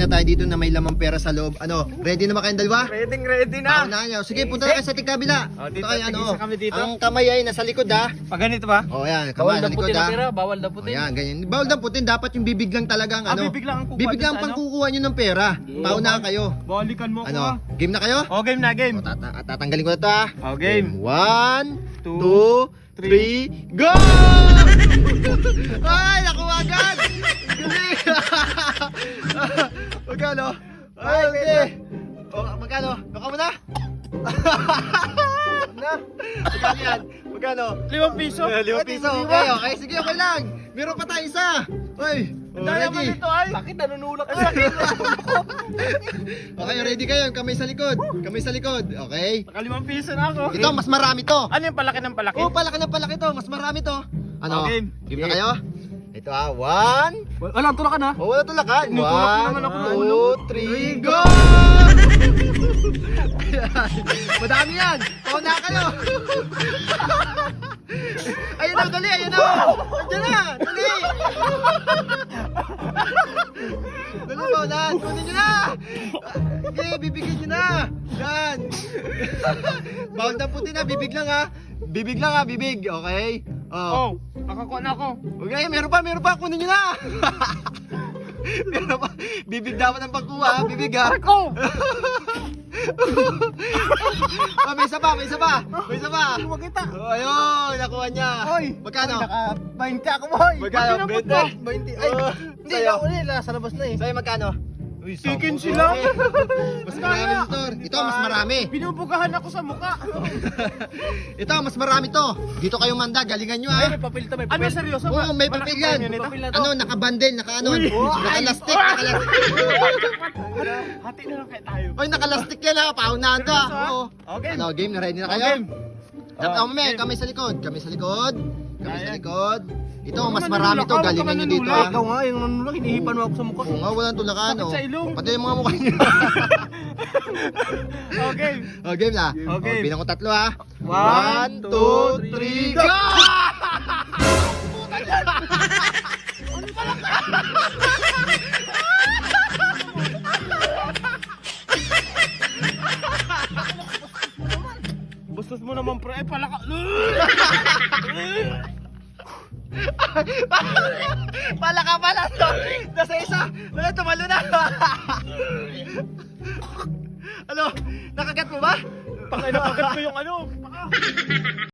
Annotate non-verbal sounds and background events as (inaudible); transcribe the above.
namang pera sa loob. Ano, ready na ba kayong dalawa? Ready, ready na. Paunahan nyo. Sige, punta na kayo sa tigkabila. Oh, dito, Ito ay ano, tigisa kami dito. ang kamay ay nasa likod ha. Pag ganito ba? O yan, Bawal kamay nasa likod damputin ha. ang pera, bawal O damputin. yan, ganyan. Bawal damputin, dapat yung bibig lang talagang Ah, ano. bibig lang ang kukuha Bibig dun lang sa pang ano? kukuha nyo ng pera. Paunahan kayo. Balikan mo ko Ano, ah. game na kayo? Oh, game na, game. O, tata- tatanggalin ko na to ha. Oh, game. One, Two, two, three, go! (laughs) Ay, nakuha agad! Galing! (laughs) magkano? Ay, okay. O, magkano? Baka mo na? na? Magkano yan? Magkano? Limang piso? Eh, Limang piso, okay, okay. Sige, okay lang. Meron pa tayo isa. Uy, Ang daya ready? nito ay. Bakit nanunulak ka? (laughs) Okay, ready kayo. Kamay sa likod. Kamay sa likod. Okay? Nakalimang piso na ako. Ito, mas marami to. Ano yung palaki ng palaki? Oh, palaki na palaki to. Mas marami to. Ano? Okay. Game na kayo? Ito ah, one. Walang tulakan ha? Oh, wala tulakan. Tinutulak ko One, naman ako ng two, ulo. three, go! (laughs) Madami yan. Pauna kayo. (laughs) ayun na, dali, ayun na. Andiyan na, dali. (laughs) Dali, paunahan. Kunin nyo na. Okay, bibigyan nyo na. Yan. Bawal na puti na, bibig lang ha. Bibig lang ha, bibig. Okay? Oh. Oh, nakakuha na ako. Okay, meron pa, meron pa, kunin nyo na! (laughs) meron pa, bibig dapat ang pagkuha, ha? bibig ha? Ako! (laughs) oh, may isa pa, may isa pa, may isa pa! Makita. Oh, ayun, nakuha niya. Oy, Magkano? Naka 20 ako, boy. Magkano? Pinabot 20? mo. 20. Ay, Oh, Hindi, sa'yo. ako nila, sa labas na eh. Sa'yo magkano? Uy, Chicken sila. Okay. (laughs) Mas marami ito. Ito, mas marami. Binubugahan ako sa muka. (laughs) Ito, mas marami to. Dito kayo manda, galingan nyo Ay, ha. may papel to, may Ano papel. seryoso Oo, may Malaki papel pa yan. yun nito? Papel na to. Ano, nakabandel, naka ano, Uy. nakalastik, nakalastik. Hati na lang kayo tayo. Oy, nakalastik yan ha, paunahan to. Seryoso, ha? Oo. Okay. Ano, game na ready na kayo? game. Dapat Oh, may, game. kami sa likod, kami sa likod. Kami sa likod. Ito, mas marami to, galingan nyo dito ha. Ikaw nga, yung nanunulak, hinihipan mo ako sa mukha. Oo nga, walang tulakan Sakit oh. sa ilong. Pati yung mga mukha nyo. (laughs) Okay. (laughs) oh, game na. Okay. Oh, bilang ko tatlo ha. One, two, three, three, (laughs) go! Bastos mo naman, pre. Ay, palaka. Pala ka pala (laughs) to. Nasa isa. Wala, tumalo na. ano? Nakagat mo ba? Na agad ko yung ano.